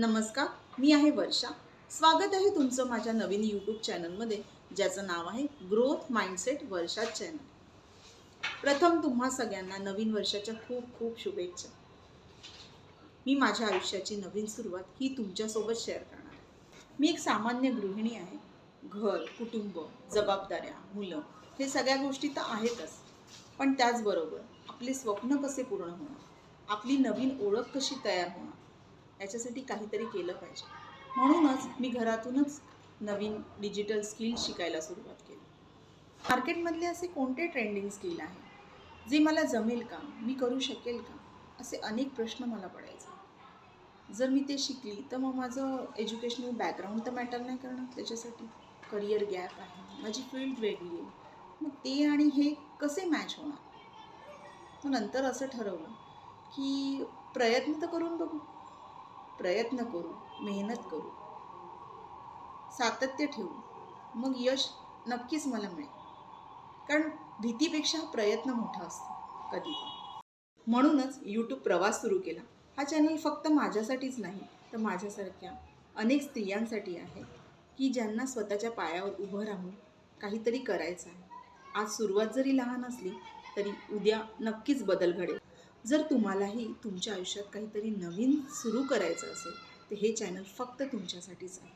नमस्कार मी आहे वर्षा. स्वागत आहे तुमचं माझ्या नवीन यूट्यूब चॅनलमध्ये ज्याचं नाव आहे ग्रोथ माइंडसेट वर्षा चॅनल प्रथम तुम्हा सगळ्यांना नवीन वर्षाच्या खूप खूप शुभेच्छा. मी माझ्या आयुष्याची नवीन सुरुवात ही तुमच्यासोबत शेअर करणार आहे. मी एक सामान्य गृहिणी आहे. घर कुटुंब जबाबदाऱ्या मुलं हे सगळ्या गोष्टी तर आहेतच. पण त्याचबरोबर आपले स्वप्न कसे पूर्ण होणार? आपली नवीन ओळख कशी तयार होणार? याच्यासाठी काहीतरी केलं पाहिजे. म्हणूनच मी घरातूनच नवीन डिजिटल स्किल शिकायला सुरुवात केली. मार्केटमधले असे कोणते ट्रेंडिंग स्किल आहे? जे मला जमेल का? मी करू शकेल का? असे अनेक प्रश्न मला पडायचे. जर मी ते शिकली तर मग माझं एज्युकेशनल बॅकग्राऊंड तर मॅटर नाही करणार त्याच्यासाठी. करिअर गॅप आहे. माझी फील्ड वेगळी आहे. मग ते आणि हे कसे मॅच होणार? मग नंतर असं ठरवलं की प्रयत्न तर करून बघू. प्रयत्न करू मेहनत करू. सातत्य ठेवू. मग यश नक्कीच मला मिळेल. कारण भीतीपेक्षा हा प्रयत्न मोठा असतो कधी पण. म्हणूनच यूट्यूब प्रवास सुरू केला. हा चॅनल फक्त माझ्यासाठीच नाही तर माझ्यासारख्या अनेक स्त्रियांसाठी आहे की ज्यांना स्वतःच्या पायावर उभं राहून काहीतरी करायचं आहे. आज सुरुवात जरी लहान असली तरी उद्या नक्कीच बदल घडेल. जर तुम्हालाही तुमच्या आयुष्यात काहीतरी नवीन सुरू करायचं असेल तर हे चॅनल फक्त तुमच्यासाठीच आहे.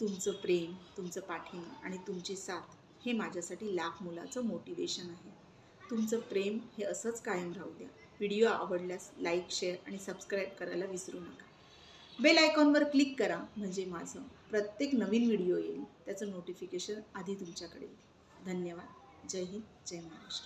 तुमचं प्रेम तुमचं पाठिंबा आणि तुमची साथ हे माझ्यासाठी लाख मुलाचं मोटिवेशन आहे. तुमचं प्रेम हे असंच कायम राहू द्या. व्हिडिओ आवडल्यास लाईक शेअर आणि सबस्क्राईब करायला विसरू नका. बेल आयकॉनवर क्लिक करा म्हणजे माझं प्रत्येक नवीन व्हिडिओ येईल. त्याचं नोटिफिकेशन आधी तुमच्याकडे येईल. धन्यवाद. जय हिंद. जय महाराष्ट्र.